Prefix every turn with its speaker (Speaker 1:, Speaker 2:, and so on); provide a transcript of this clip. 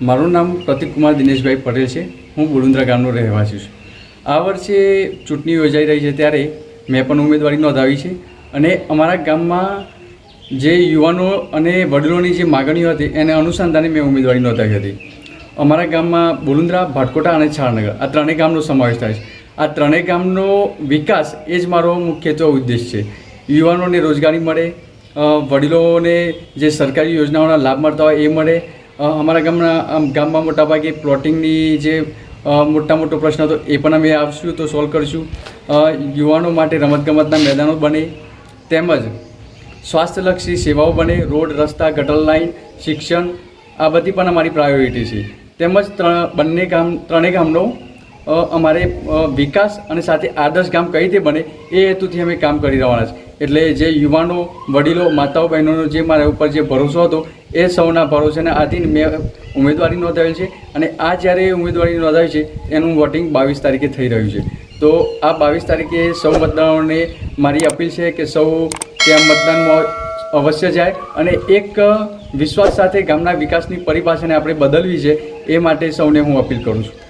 Speaker 1: મારું નામ પ્રતિકકુમાર દિનેશભાઈ પટેલ છે. હું બુલુંદ્રા ગામનો રહેવાસી છું. આ વર્ષે ચૂંટણી યોજાઈ રહી છે ત્યારે મેં પણ ઉમેદવારી નોંધાવી છે અને અમારા ગામમાં જે યુવાનો અને વડીલોની જે માગણીઓ હતી એને અનુસંધાને મેં ઉમેદવારી નોંધાવી હતી. અમારા ગામમાં બુલુંદ્રા ભાટકોટા અને છાણનગર આ ત્રણેય ગામનો સમાવેશ થાય છે. આ ત્રણેય ગામનો વિકાસ એ જ મારો મુખ્યત્વે ઉદ્દેશ છે. યુવાનોને રોજગારી મળે વડીલોને જે સરકારી યોજનાઓના લાભ મળતા હોય એ મળે અમારા ગામના ગામમાં મોટાભાગે પ્લોટિંગની જે મોટા મોટો પ્રશ્ન હતો એ પણ અમે આવશું તો સોલ્વ કરીશું. યુવાનો માટે રમતગમતના મેદાનો બને, તેમજ સ્વાસ્થ્યલક્ષી સેવાઓ બને, રોડ, રસ્તા, ગટર લાઇન શિક્ષણ, આ બધી પણ અમારી પ્રાયોરિટી છે. તેમજ ત્રણ, બંને ગામ, ત્રણેય ગામનો અમારે વિકાસ અને સાથે આદર્શ ગામ કઈ રીતે બને એ હેતુથી અમે કામ કરી રહેવાના છે. એટલે જે યુવાનો, વડીલો, માતાઓ, બહેનોનો જે મારા ઉપર જે ભરોસો હતો, એ સૌના ભરોસાને આધીન મેં ઉમેદવારી નોંધાવેલ છે અને આ જ્યારે ઉમેદવારી નોંધાવી છે, એનું વોટિંગ બાવીસ તારીખે થઈ રહ્યું છે. તો આ બાવીસ તારીખે સૌ મતદારોને મારી અપીલ છે કે સૌ ત્યાં મતદાનમાં અવશ્ય જાય અને એક વિશ્વાસ સાથે ગામના વિકાસની પરિભાષાને આપણે બદલવી છે, એ માટે સૌને હું અપીલ કરું છું.